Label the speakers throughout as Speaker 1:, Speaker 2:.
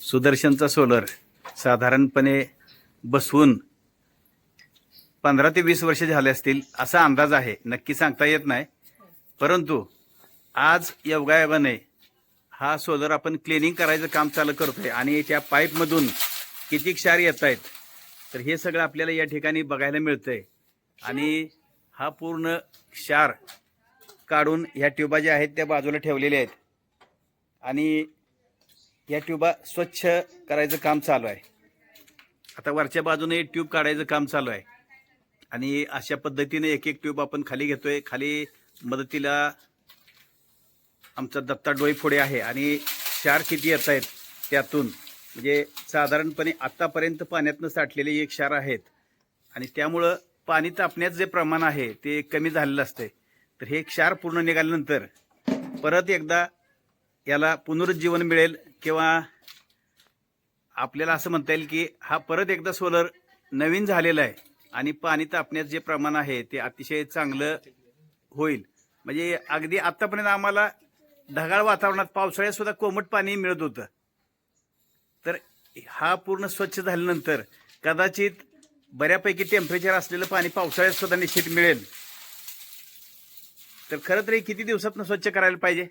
Speaker 1: सुदर्शनचा solar साधारणपणे बसवून पंधरा ते वीस वर्ष झाले असतील असा अंदाज आहे. नक्की सांगता येत नाही. परंतु आज योगायोगाने हा सोलर आपण क्लिनिंग करायचं काम चालू करतोय आणि त्या पाईपमधून किती क्षार येत आहेत तर हे सगळं आपल्याला या ठिकाणी बघायला मिळतंय. आणि हा पूर्ण क्षार काढून ह्या ट्युबा ज्या आहेत त्या बाजूला ठेवलेल्या आहेत. आणि या ट्यूबा स्वच्छ करायचं काम चालू आहे. आता वरच्या बाजूने ट्यूब काढायचं काम चालू आहे. आणि अशा पद्धतीने एक एक ट्यूब आपण खाली घेतोय. खाली मदतीला आमचा दत्ता पुढे आहे आणि क्षार किती येत आहेत त्यातून. म्हणजे साधारणपणे आत्तापर्यंत पाण्यातनं साठलेले एक क्षार आहेत. आणि त्यामुळं पाणी तापण्याचं जे प्रमाण आहे ते कमी झालेलं असतंय. तर हे क्षार पूर्ण निघाल्यानंतर परत एकदा याला पुनरुज्जीवन मिळेल किंवा आपल्याला असं म्हणता येईल की हा परत एकदा सोलर नवीन झालेला आहे आणि पाणी तापण्याचं जे प्रमाण आहे ते अतिशय चांगलं होईल. म्हणजे अगदी आत्तापर्यंत आम्हाला ढगाळ वातावरणात पावसाळ्यात सुद्धा कोमट पाणी मिळत होतं. तर हा पूर्ण स्वच्छ झाल्यानंतर कदाचित बऱ्यापैकी टेम्परेचर असलेलं पाणी पावसाळ्यात सुद्धा निश्चित मिळेल. तर खरं तरी हे किती दिवसातनं स्वच्छ करायला पाहिजे?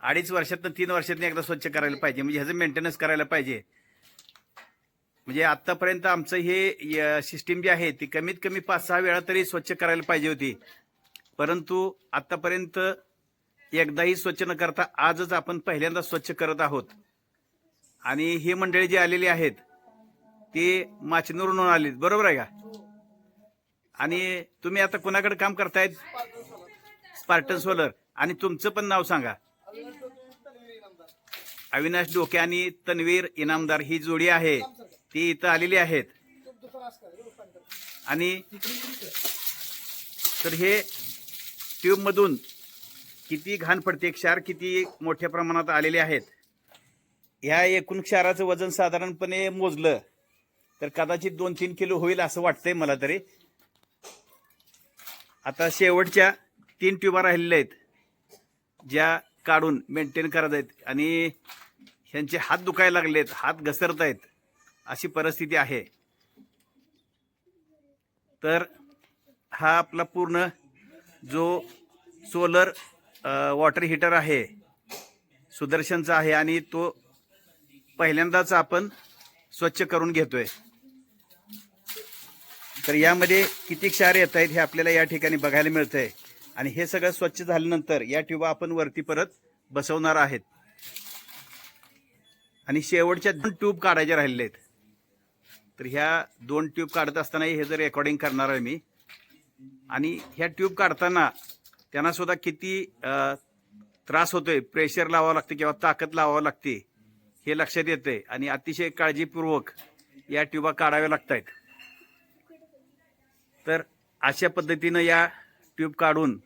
Speaker 2: अडीच वर्षात
Speaker 1: वर्षातनं तीन वर्षात एकदा स्वच्छ करायला पाहिजे. म्हणजे ह्याचं मेंटेनन्स करायला पाहिजे. म्हणजे आतापर्यंत आमचं हे सिस्टीम जी आहे ती कमीत कमी पाच सहा वेळा तरी स्वच्छ करायला पाहिजे होती. परंतु आतापर्यंत एकदाही स्वच्छ न करता आजच आपण पहिल्यांदा स्वच्छ करत आहोत. आणि ही मंडळी जी आलेली आहेत ती माचनूरून आलीत. बरोबर आहे का? आणि तुम्ही आता कुणाकडे काम करतायत? Spartan solar. आणि तुमचं पण नाव सांगा. अविनाश डोके आणि तन्वीर इनामदार ही जोडी आहे. ती इथं आलेली आहेत. आणि तर हे ट्यूबमधून किती घाण पडते क्षार किती मोठ्या प्रमाणात आलेले आहेत. ह्या एकूण क्षाराचं वजन साधारणपणे मोजलं तर कदाचित दोन तीन किलो होईल असं वाटतंय मला तरी. आता शेवटच्या तीन ट्यूबा राहिलेल्या आहेत ज्या काढून मेंटेन करत आहेत. आणि ह्यांचे हात दुखायला लागलेत हात घसरत आहेत अशी परिस्थिती आहे. तर हा आपला पूर्ण जो सोलर वॉटर हीटर आहे सुदर्शनचा आहे आणि तो पहिल्यांदाच आपण स्वच्छ करून घेतोय. तर यामध्ये किती क्षार येत आहेत हे आपल्याला या ठिकाणी बघायला मिळतंय. आणि हे सगळं स्वच्छ झाल्यानंतर या ट्यूबा आपण वरती परत बसवणार आहेत. आणि शेवटच्या दोन ट्यूब काढायच्या राहिलेले आहेत. तर ह्या दोन ट्यूब काढत असताना हे जर रेकॉर्डिंग करणार आहे मी. आणि ह्या ट्यूब काढताना त्यांना सुद्धा किती त्रास होतोय प्रेशर लावावं लागते किंवा ताकद लावावं लागते हे लक्षात येते आणि अतिशय काळजीपूर्वक या ट्यूबा काढाव्या लागत आहेत तर अशा पद्धतीनं या ट्यूब काढून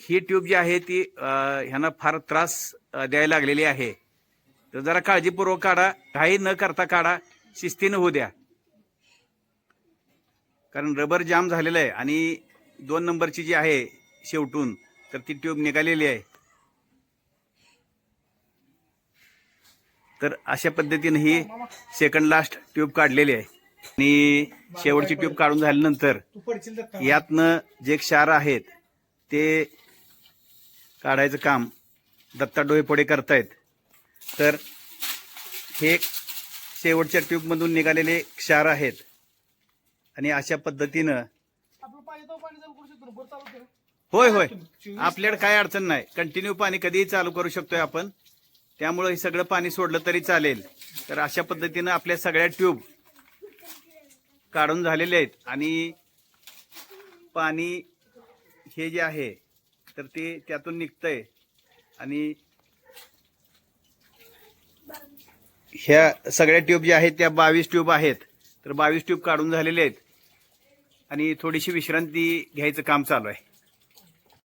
Speaker 1: ही ट्यूब जी आहे ती ह्यांना फार त्रास द्यायला लागलेली आहे. तर जरा काळजीपूर्वक काढा. काही न करता काढा. शिस्तीनं होऊ द्या. कारण रबर जाम झालेलं आहे आणि दोन नंबरची जी आहे शेवटून तर ती ट्यूब निघालेली आहे. तर अशा पद्धतीने ही सेकंड लास्ट ट्यूब काढलेली आहे. आणि शेवटची ट्यूब काढून झाल्यानंतर यातनं जे क्षार आहेत ते काढायचं काम दत्ता डोईपोडे करतायत. तर हे शेवटच्या ट्यूबमधून निघालेले क्षार आहेत. आणि अशा पद्धतीनं होय होय. आपल्याकडे काय अडचण नाही. कंटिन्यू पाणी कधीही चालू करू शकतोय आपण. त्यामुळं हे सगळं पाणी सोडलं तरी चालेल. तर अशा पद्धतीनं आपल्या सगळ्या ट्यूब काढून झालेले आहेत. आणि पाणी हे जे आहे तर ते त्यातून निघतंय. आणि ह्या सगळ्या ट्यूब ज्या आहेत त्या बावीस ट्यूब आहेत. तर बावीस ट्यूब काढून झालेले आहेत. आणि थोडीशी विश्रांती घ्यायचं काम चालू आहे.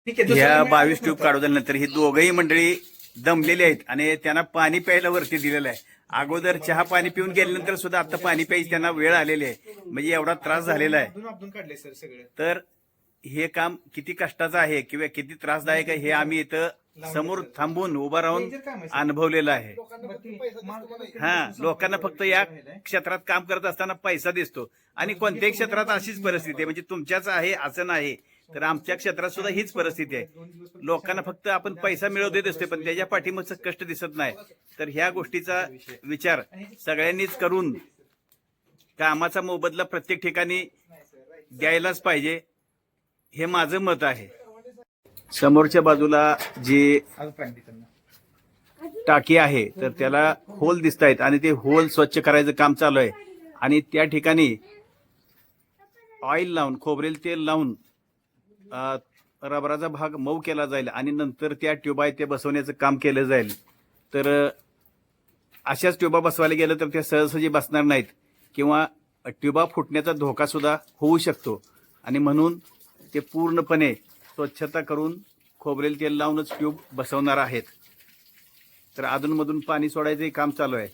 Speaker 1: ह्या बावीस ट्यूब काढवल्यानंतर ही दोघही मंडळी दमलेली आहेत आणि त्यांना पाणी प्यायला वरती दिलेलं आहे. अगोदर चहा पाणी पिऊन गेल्यानंतर सुद्धा आता पाणी प्यायची त्यांना वेळ आलेली आहे. म्हणजे एवढा त्रास झालेला आहे.
Speaker 2: अजून आपण काढले सर सगळं.
Speaker 1: तर हे काम किती कष्टाचं आहे किंवा किती त्रासदायक आहे हे आम्ही इथं समोर थांबून उभं राहून अनुभवलेलं आहे.
Speaker 2: हे.
Speaker 1: हा लोकांना फक्त या क्षेत्रात काम करत असताना पैसा दिसतो. आणि कोणत्याही क्षेत्रात अशीच परिस्थिती आहे. म्हणजे तुमच्याच आहे असं नाही. तर आमच्या क्षेत्रात सुद्धा हीच परिस्थिती आहे. लोकांना फक्त आपण पैसा मिळवू देत असते पण त्याच्या पाठीमागचं कष्ट दिसत नाही. तर ह्या गोष्टीचा विचार सगळ्यांनीच करून कामाचा मोबदला प्रत्येक ठिकाणी द्यायलाच पाहिजे. हे माझं मत आहे. समोरच्या बाजूला जी टाकी आहे तर त्याला होल दिसत आहेत आणि ते होल स्वच्छ करायचं काम चालू आहे. आणि त्या ठिकाणी ऑइल लावून खोबरेल तेल लावून रबराचा भाग मऊ केला जाईल आणि नंतर त्या ट्यूबा ते बसवण्याचं काम केलं जाईल. तर अशाच ट्यूबा बसवायला गेलं तर त्या सहजसहजी बसणार नाहीत किंवा ट्यूबा फुटण्याचा धोका सुद्धा होऊ शकतो. आणि म्हणून ते पूर्णपणे स्वच्छता करून खोबरेल तेल लावूनच ट्यूब बसवणार आहेत. तर अधूनमधून पाणी सोडायचंही काम चालू आहे.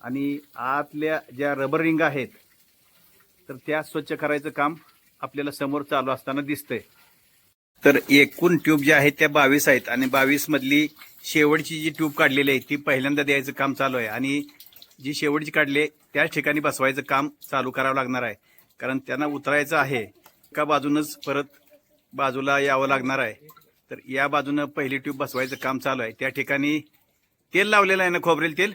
Speaker 1: आणि आतल्या ज्या रबर रिंग आहेत तर त्या स्वच्छ करायचं काम आपल्याला समोर चालू असताना दिसतंय. तर एकूण ट्यूब ज्या आहेत त्या बावीस आहेत आणि बावीस मधली शेवटची जी ट्यूब काढलेली आहे ती पहिल्यांदा द्यायचं काम चालू आहे. आणि जी शेवटची काढली त्याच ठिकाणी बसवायचं काम चालू करावं लागणार आहे. कारण त्यांना उतरायचं आहे. एका बाजूनच परत बाजूला यावं लागणार आहे. तर या बाजूनं पहिली ट्यूब बसवायचं काम चालू आहे. त्या ठिकाणी तेल लावलेलं आहे ना खोबरेल तेल?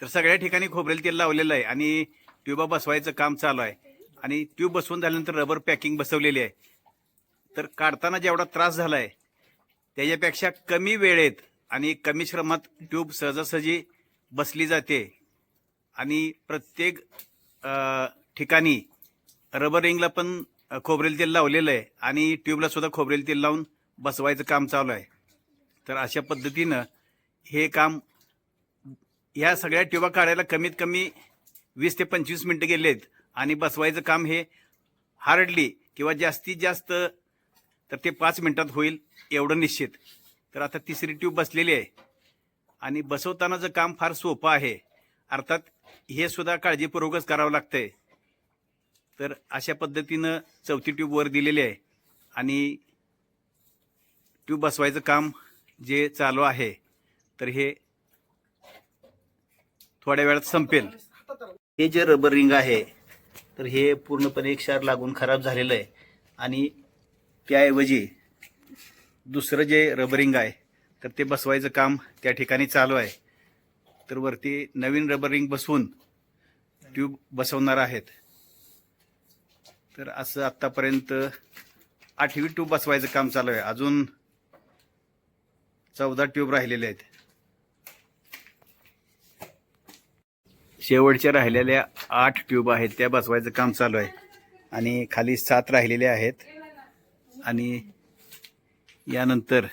Speaker 1: तर सगळ्या ठिकाणी खोबरेल तेल लावलेलं आहे आणि ट्यूबा बसवायचं काम चालू आहे. आणि ट्यूब बसवून झाल्यानंतर रबर पॅकिंग बसवलेली आहे. तर काढताना जेवढा त्रास झाला आहे त्याच्यापेक्षा कमी वेळेत आणि कमी श्रमात ट्यूब सहजासहजी बसली जाते. आणि प्रत्येक ठिकाणी रबर रिंगला पण खोबरेल तेल लावलेलं आहे आणि ट्यूबला सुद्धा खोबरेल तेल लावून बसवायचं काम चालू आहे. तर अशा पद्धतीनं हे काम ह्या सगळ्या ट्यूबा काढायला कमीत कमी वीस ते पंचवीस मिनटं गेले आहेत आणि बसवायचं काम हे हार्डली किंवा जास्तीत जास्त तर ते पाच मिनटात होईल एवढं निश्चित. तर आता तिसरी ट्यूब बसलेली आहे आणि बसवतानाचं काम फार सोपं आहे अर्थात हे सुद्धा काळजीपूर्वकच करावं लागतंय. तर अशा पद्धतीनं चौथी ट्यूब वर दिलेली आहे. आणि ट्यूब बसवायचं काम जे चालू आहे तर हे थोड्या वेळात संपेल. हे जे रबर रिंग आहे तर हे पूर्णपणे क्षार लागून खराब झालेलं आहे. आणि त्याऐवजी दुसरं जे रबरिंग आहे तर ते बसवायचं काम त्या ठिकाणी चालू आहे. तर वरती नवीन रबर रिंग बसवून ट्यूब बसवणार आहेत. तर असं आत्तापर्यंत आठवी ट्यूब बसवायचं काम चालू आहे. अजून चौदा ट्यूब राहिलेले आहेत. शेवटच्या राहिलेल्या आठ ट्यूब आहेत त्या बसवायचं काम चालू आहे. आणि खाली सात राहिलेले आहेत. आणि यानंतर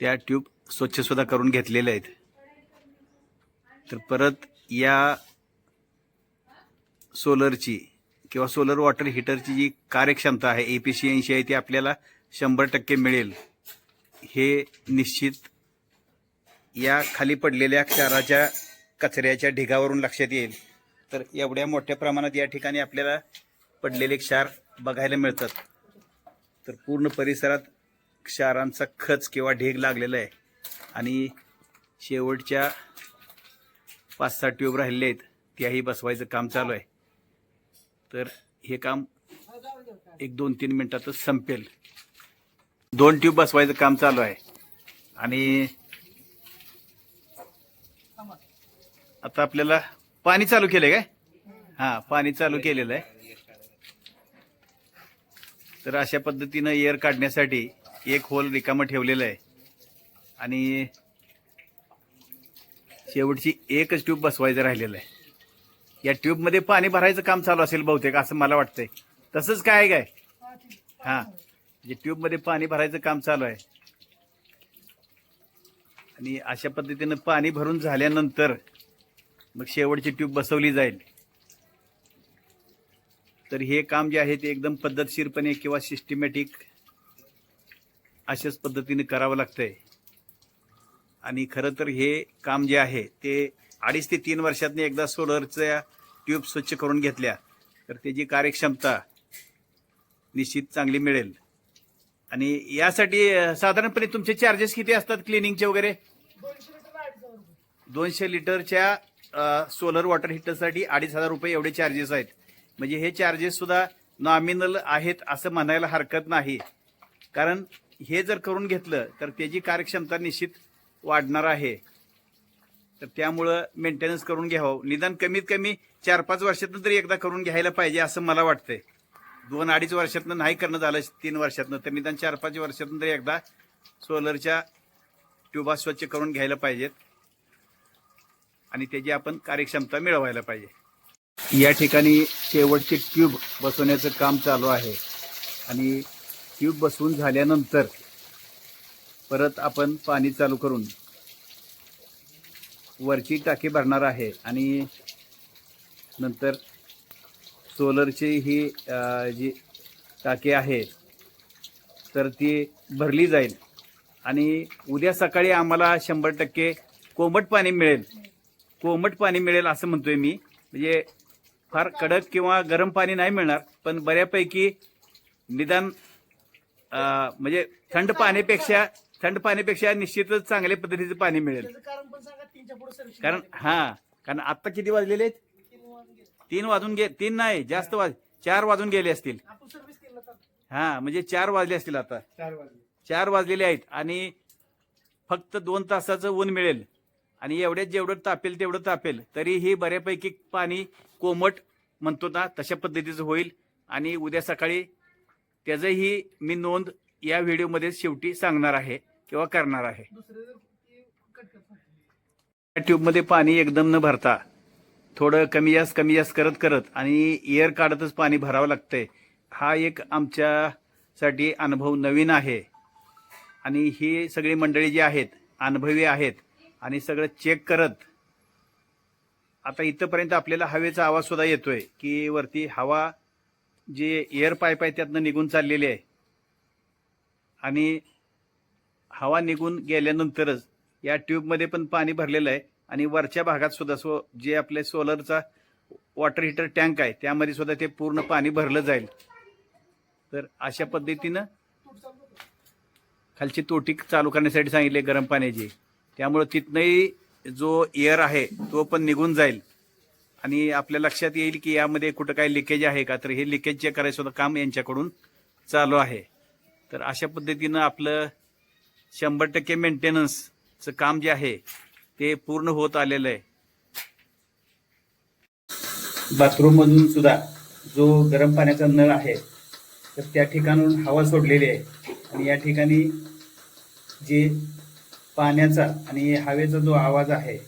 Speaker 1: त्या ट्यूब स्वच्छसुद्धा करून घेतलेल्या आहेत. तर परत या सोलरची किंवा सोलर वॉटर हिटरची जी कार्यक्षमता आहे एफिशियन्सी आहे ती आपल्याला शंभर टक्के मिळेल. हे निश्चित या खाली पडलेल्या क्षाराच्या कचऱ्याच्या ढिगावरून लक्षात येईल. तर एवढ्या मोठ्या प्रमाणात या ठिकाणी आपल्याला पडलेले क्षार बघायला मिळतात. तर पूर्ण परिसरात क्षारांचा खच किंवा ढीग लागलेला आहे. आणि शेवटच्या पाच सहा ट्यूब राहिलेले आहेत त्याही बसवायचं काम चालू आहे. तर हे काम एक दोन तीन मिनिटातच संपेल. दोन ट्यूब बसवायचं काम चालू आहे. आणि आता आपल्याला पाणी चालू केलंय काय? हा पाणी चालू केलेलं आहे. तर अशा पद्धतीनं एअर काढण्यासाठी एक होल रिकामं ठेवलेलं आहे. आणि शेवटची एकच ट्यूब बसवायचं राहिलेलं आहे. या ट्यूबमध्ये पाणी भरायचं काम चालू असेल बहुतेक असं मला वाटतंय. तसंच काय आहे काय? हा. म्हणजे ट्यूबमध्ये पाणी भरायचं काम चालू आहे. आणि अशा पद्धतीनं पाणी भरून झाल्यानंतर मग शेवटची ट्यूब बसवली जाईल. तर हे काम जे आहे ते एकदम पद्धतशीरपणे किंवा सिस्टमॅटिक अशाच पद्धतीने करावं लागतंय. आणि खरं तर हे काम जे आहे ते अडीच ते तीन वर्षातनी एकदा सोलरच्या ट्यूब स्वच्छ करून घेतल्या तर त्याची कार्यक्षमता निश्चित चांगली मिळेल. आणि यासाठी साधारणपणे तुमचे चार्जेस किती असतात क्लिनिंगचे वगैरे? दोनशे लिटरच्या सोलर वॉटर हिटरसाठी अडीच हजार रुपये एवढे चार्जेस आहेत. म्हणजे हे चार्जेस सुद्धा नॉमिनल आहेत असं म्हणायला हरकत नाही. कारण हे जर करून घेतलं तर त्याची कार्यक्षमता निश्चित वाढणार आहे. तर त्यामुळं मेंटेनन्स करून घ्यावं. निदान कमीत कमी चार पाच वर्षातनं तरी एकदा करून घ्यायला पाहिजे असं मला वाटतंय. दोन अडीच वर्षातनं नाही करणं झालं तीन वर्षातनं तर निदान चार पाच वर्षातनं तरी एकदा सोलरच्या ट्यूबा स्वच्छ करून घ्यायला पाहिजेत. आणि त्याची आपण कार्यक्षमता मिळवायला पाहिजे. या ठिकाणी शेवटचे ट्यूब बसवण्याचं काम चालू आहे. आणि ट्यूब बसवून झाल्यानंतर परत आपण पाणी चालू करून वरची टाकी भरणार आहे आणि नंतर सोलरची ही जी टाकी आहे तर ती भरली जाईल. आणि उद्या सकाळी आम्हाला शंभर टक्के कोमट पाणी मिळेल. कोमट पाणी मिळेल असं म्हणतोय मी. म्हणजे फार कडक किंवा गरम पाणी नाही मिळणार पण बऱ्यापैकी निदान म्हणजे थंड पाण्यापेक्षा थंड पाण्यापेक्षा निश्चितच चांगल्या पद्धतीचं पाणी मिळेल.
Speaker 2: त्याचं कारण पण सांगा तीनच्या पुढे सर्व्हिस
Speaker 1: कारण हा कारण आता किती वाजलेले आहेत? तीन वाजून गे तीन नाही जास्त वाज चार वाजून गेले असतील.
Speaker 2: आपण सर्व्हिस केलं तर.
Speaker 1: हा म्हणजे चार वाजले असतील आता.
Speaker 2: चार वाजले.
Speaker 1: चार वाजलेले आहेत आणि फक्त दोन तासाचं ऊन मिळेल. आणि एवढ्यात जेवढं तापेल तेवढं तापेल. तरीही बऱ्यापैकी पाणी कोमट म्हणतो ना तशा पद्धतीचं होईल. आणि उद्या सकाळी त्याचंही मी नोंद या व्हिडिओमध्ये शेवटी सांगणार आहे किंवा करणार आहे. ट्यूबमध्ये पाणी एकदम न भरता थोडं कमी जास्त कमी जास्त करत करत आणि एअर काढतच पाणी भरावं लागतंय. हा एक आमच्यासाठी अनुभव नवीन आहे. आणि ही सगळी मंडळी जी आहेत अनुभवी आहेत आणि सगळं चेक करत आता इथंपर्यंत आपल्याला हवेचा आवाज सुद्धा येतोय की वरती हवा जे एअर पाईप आहे त्यातनं निघून चाललेली आहे. आणि हवा निघून गेल्यानंतरच या ट्यूबमध्ये पण पाणी भरलेलं आहे. आणि वरच्या भागात सुद्धा सो जे आपले सोलरचा वॉटर हीटर टँक आहे त्यामध्ये सुद्धा ते पूर्ण पाणी भरलं जाईल. तर अशा पद्धतीनं खालची तोटी चालू करण्यासाठी सांगितले गरम पाण्याची. त्यामुळं तिथनंही जो एअर आहे तो पण निघून जाईल. आणि आपल्या लक्षात येईल की यामध्ये कुठं काही लिकेज आहे का? तर हे लिकेज चेक करायचं सुद्धा काम यांच्याकडून चालू आहे. तर अशा पद्धतीनं आपलं शंभर टक्के मेंटेनन्सचं काम जे आहे ते पूर्ण होत आलेलं आहे. बाथरूम मधून सुद्धा जो गरम पाण्याचा नळ आहे तर त्या ठिकाणून हवा सोडलेली आहे. आणि या ठिकाणी जे पाण्याचा आणि हवेचा जो आवाज आहे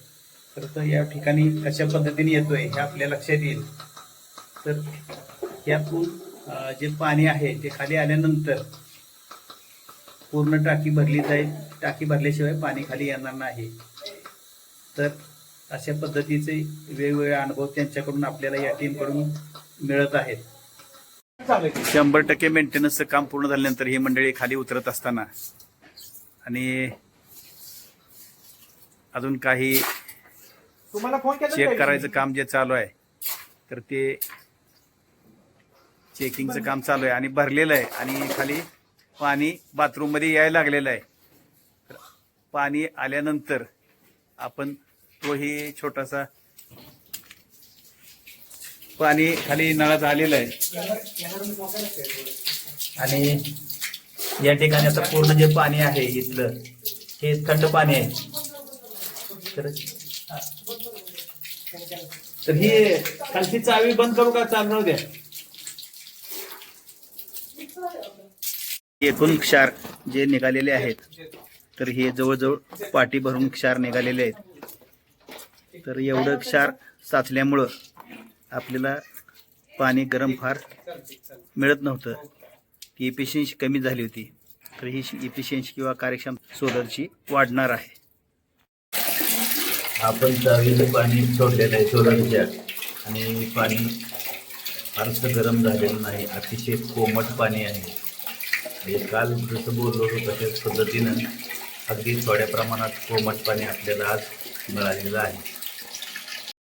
Speaker 1: तर तो या ठिकाणी कशा पद्धतीने येतोय हे आपल्या लक्षात येईल. तर यातून जे पाणी आहे ते खाली आल्यानंतर पूर्ण टाकी भरली जाईल. टाकी भरल्याशिवाय पाणी खाली येणार नाही. तर अशा पद्धतीचे वेगवेगळे अनुभव त्यांच्याकडून आपल्याला या टीमकडून मिळत आहेत. शंभर टक्के मेंटेनन्सचं काम पूर्ण झाल्यानंतर ही मंडळी खाली उतरत असताना आणि अजून काही
Speaker 2: तुम्हाला फोन केला
Speaker 1: चेक करायचं काम जे चालू आहे तर ते चेकिंगचं काम चालू आहे आणि भरलेलं आहे आणि खाली पाणी बाथरूममध्ये यायला लागलेलं आहे. तर पाणी आल्यानंतर आपण तोही छोटासा पाणी खाली नळात आलेलं आहे. आणि या ठिकाणी आता पूर्ण जे पाणी आहे इथलं हे थंड पाणी आहे. तर तर ही खालची चावी बंद करू का? चालू द्या. एकूण क्षार जे निघालेले आहेत तर हे जवळजवळ पाटी भरून क्षार निघालेले आहेत. तर एवढं क्षार साचल्यामुळं आपल्याला पाणी गरम फार मिळत नव्हतं. ती इफिशियन्सी कमी झाली होती. तर ही इफिशियन्सी किंवा कार्यक्षम सोलरची वाढणार आहे.
Speaker 3: आपण चावीचं पाणी सोडलेलं आहे सोलरच्या आणि पाणी फारसं गरम झालेलं नाही. अतिशय कोमट पाणी आहे. म्हणजे काल जसं बोललो होतो तशाच पद्धतीनं अगदी थोड्या प्रमाणात कोमट पाणी आपल्याला आज मिळालेलं आहे.